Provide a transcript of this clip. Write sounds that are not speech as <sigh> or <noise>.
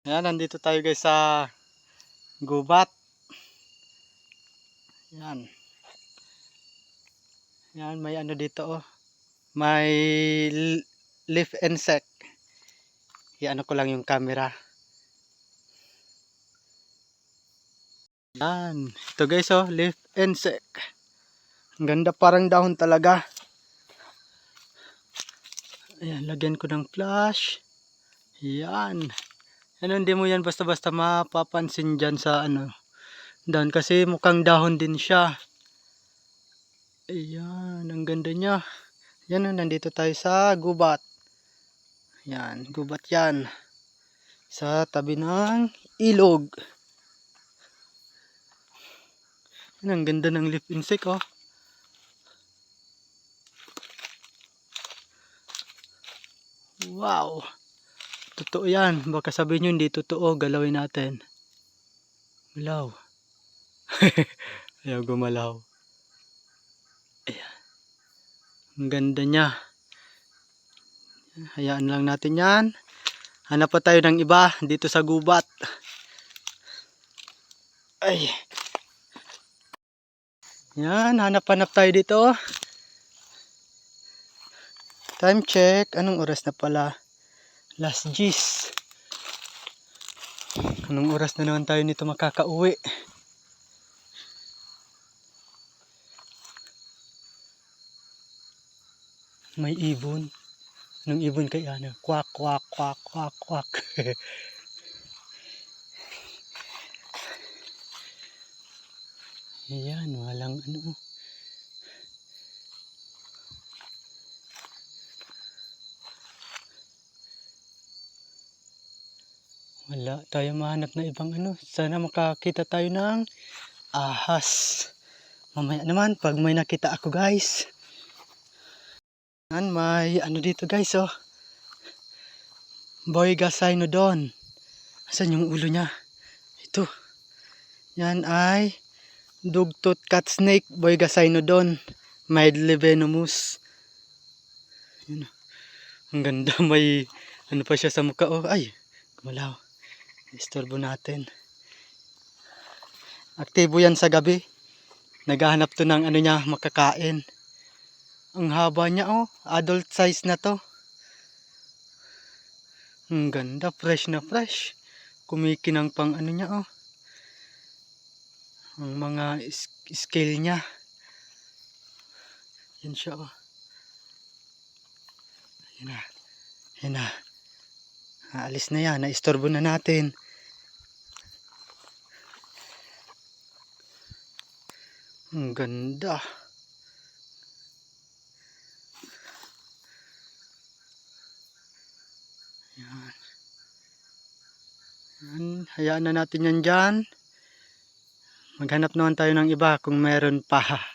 Ayan, nandito tayo guys sa gubat. Yan. Yan, may ano dito oh. May leaf insect. Iano ko lang yung camera. Yan. Ito guys oh, leaf insect. Ang ganda parang dahon talaga. Ayan, lagyan ko ng flash. Yan. Ano, hindi mo yan basta-basta mapapansin dyan sa ano, dahon kasi mukhang dahon din siya. Ayan, ang ganda niya. Yan, oh, nandito tayo sa gubat. Yan, gubat yan. Sa tabi ng ilog. Yan, ang ganda ng leaf insect, oh. Wow! Totoo yan. Baka sabihin nyo hindi totoo. Galawin natin. Galaw. <laughs> Ayaw gumalaw. Ayan. Ang ganda niya. Hayaan lang natin yan. Hanap pa tayo ng iba dito sa gubat. Ay. Yan, hanap-hanap tayo dito. Time check. Anong oras na pala? Last G's. Anong oras na naman tayo nito makakauwi? May ibon. Anong ibon kay ano? Kwak, kwak, kwak, kwak, kwak. Ayan, walang ano. Wala tayo mahanap na ibang ano. Sana makakita tayo ng ahas. Mamaya naman pag may nakita ako guys. Yan may ano dito guys oh. Boy Gasainodon. Asan yung ulo niya? Ito. Yan ay dugtot cat snake boy Gasainodon. Mildly venomous. Yun. oh. Ang ganda may ano pa siya sa mukha oh. Ay, gumalaw. Istorbo natin. Aktibo yan sa gabi. Naghahanap to ng ano niya, makakain. Ang haba niya oh, adult size na to. Ang ganda, fresh na fresh. Kumikinang pang ano niya oh. Ang mga scale niya. Yan siya oh. Yan na. Yan na. Aalis na yan. Naistorbo na natin. Ang ganda. Yan. Yan. Hayaan na natin yan dyan. Maghanap naman tayo ng iba kung meron pa. <laughs>